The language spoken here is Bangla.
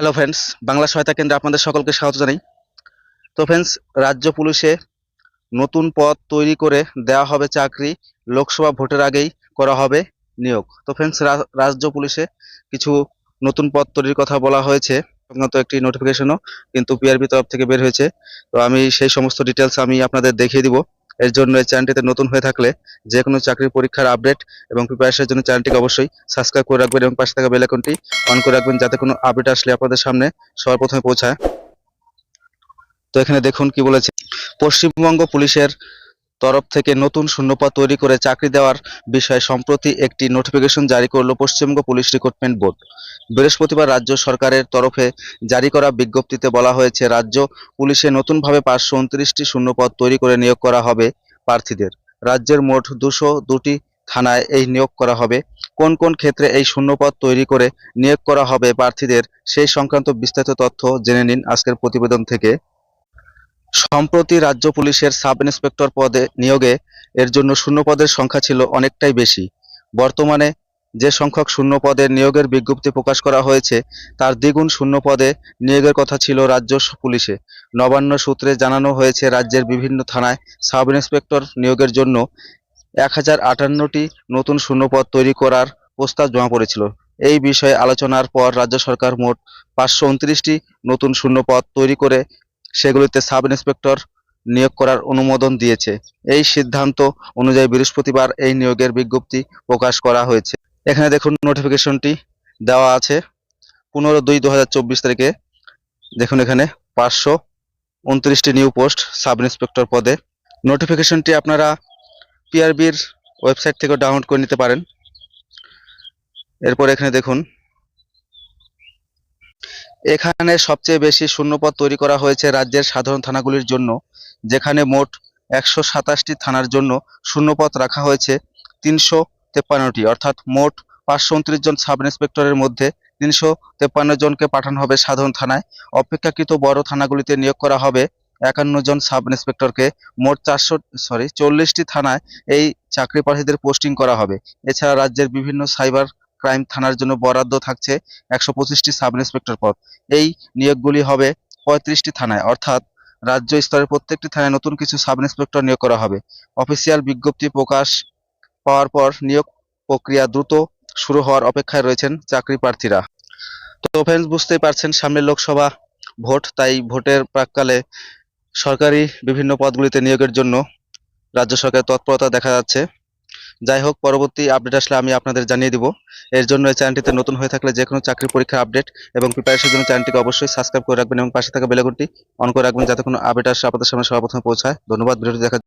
হ্যালো ফ্রেন্ডস বাংলা সহায়তা কেন্দ্রে আপনাদের সকলকে স্বাগত জানাই। তো ফ্রেন্ডস রাজ্য পুলিশে নতুন পদ তৈরি করে দেওয়া হবে চাকরি, লোকসভা ভোটের আগেই করা হবে নিয়োগ। তো ফ্রেন্ডস রাজ্য পুলিশে কিছু নতুন পদ তৈরির কথা বলা হয়েছে। সংক্রান্ত একটি নোটিফিকেশনও কিন্তু পিআরবি তরফ থেকে বের হয়েছে। তো আমি সেই সমস্ত ডিটেলস আমি আপনাদের দেখিয়ে দিব। এর জন্য এই চ্যানেলটিতে নতুন হয়ে থাকলে যে কোনো চাকরির পরীক্ষার আপডেট এবং প্রিপারেশনের জন্য চ্যানেলটিকে অবশ্যই সাবস্ক্রাইব করে রাখবেন এবং পাশে থাকা বেল আইকনটি অন করে রাখবেন যাতে কোনো আপডেট আসলে আপনাদের সামনে সবার প্রথমে পৌঁছায়। তো এখানে দেখুন কি বলেছে। পশ্চিমবঙ্গ পুলিশের তরফ থেকে নতুন শূন্যপদ তৈরি করে চাকরি দেওয়ার বিষয়ে সম্প্রতি একটি নোটিফিকেশন জারি করল পশ্চিমবঙ্গ পুলিশ রিক্রুটমেন্ট বোর্ড বৃহস্পতিবার রাজ্য সরকারের তরফে জারি করা বিজ্ঞপ্তিতে বলা হয়েছে, রাজ্য পুলিশে নতুনভাবে পাঁচশো উনত্রিশটি শূন্যপদ তৈরি করে নিয়োগ করা হবে প্রার্থীদের। রাজ্যের মোট দুশো দুটি থানায় এই নিয়োগ করা হবে। কোন কোন ক্ষেত্রে এই শূন্যপদ তৈরি করে নিয়োগ করা হবে প্রার্থীদের সেই সংক্রান্ত বিস্তারিত তথ্য জেনে নিন আজকের প্রতিবেদন থেকে। সম্প্রতি রাজ্য পুলিশের সাব ইন্সপেক্টর পদে নিয়োগে এর জন্য শূন্য পদের সংখ্যা ছিল অনেকটাই বেশি। বর্তমানে যে সংখ্যক শূন্য পদের নিয়োগের বিজ্ঞপ্তি প্রকাশ করা হয়েছে, তার দ্বিগুণ শূন্য পদে নিয়োগের কথা ছিল রাজ্য পুলিশে। নবান্ন সূত্রে জানানো হয়েছে, রাজ্যের বিভিন্ন থানায় সাব ইন্সপেক্টর নিয়োগের জন্য এক হাজার আটান্নটি নতুন শূন্যপদ তৈরি করার প্রস্তাব জমা পড়েছিল। এই বিষয়ে আলোচনার পর রাজ্য সরকার মোট পাঁচশো উনত্রিশটি নতুন শূন্যপদ তৈরি করে সেগুলিতে সাব ইন্সপেক্টর নিয়োগ করার অনুমোদন দিয়েছে। এই সিদ্ধান্ত অনুযায়ী বৃহস্পতিবার এই নিয়োগের বিজ্ঞপ্তি প্রকাশ করা হয়েছে। এখানে দেখুন নোটিফিকেশনটি দেওয়া আছে। পনেরো দুই দু তারিখে দেখুন এখানে পাঁচশো উনত্রিশটি নিউ পোস্ট সাব ইন্সপেক্টর পদে। নোটিফিকেশনটি আপনারা পিআরবির ওয়েবসাইট থেকে ডাউনলোড করে নিতে পারেন। এরপর এখানে দেখুন এখানে সবচেয়ে বেশি শূন্যপদ তৈরি করা হয়েছে রাজ্যের সাধারণ থানাগুলির জন্য, যেখানে মোট একশো সাতাশটি থানার জন্য শূন্যপদ রাখা হয়েছে, তিনশো তেপ্পান্নটি। অর্থাৎ মোট পাঁচশো উনত্রিশ জন সাব ইন্সপেক্টরের মধ্যে তিনশো তেপ্পান্ন জনকে পাঠানো হবে সাধারণ থানায়। অপেক্ষাকৃত বড় থানাগুলিতে নিয়োগ করা হবে একান্ন জন সাব ইন্সপেক্টরকে। মোট চারশো, সরি, চল্লিশটি থানায় এই চাকরি প্রার্থীদের পোস্টিং করা হবে। এছাড়া রাজ্যের বিভিন্ন সাইবার ক্রাইম থানার জন্য বরাদ্দ থাকছে একশো পঁচিশটি সাব ইন্সপেক্টর পদ। এই নিয়োগগুলি হবে পঁয়ত্রিশটি থানায়, অর্থাৎ রাজ্য স্তরের প্রত্যেকটি থানায় নতুন কিছু সাব ইন্সপেক্টর নিয়োগ করা হবে। অফিসিয়াল বিজ্ঞপ্তি প্রকাশ পাওয়ার পর নিয়োগ প্রক্রিয়া দ্রুত শুরু হওয়ার অপেক্ষায় রয়েছেন চাকরি প্রার্থীরা। তো ফ্রেন্ডস বুঝতেই পারছেন সামনের লোকসভা ভোট, তাই ভোটের প্রাককালে সরকারি বিভিন্ন পদগুলিতে নিয়োগের জন্য রাজ্য সরকারের তৎপরতা দেখা যাচ্ছে। যাই হোক পরবর্তী আপডেট আসলে আমি আপনাদের জানিয়ে দিব। এর জন্য এই চ্যানেলটিতে নতুন হয়ে থাকলে যে কোনো চাকরি পরীক্ষার আপডেট এবং প্রিপারেশনের জন্য চ্যানেলটিকে অবশ্যই সাবস্ক্রাইব করে রাখবেন এবং পাশে থাকা বেলাগুনটি অন করে রাখবেন যাতে কোনো আপডেট আসলে আপনাদের সামনে সর্বপ্রথমে পৌঁছায়। ধন্যবাদ, ভিডিওটি দেখার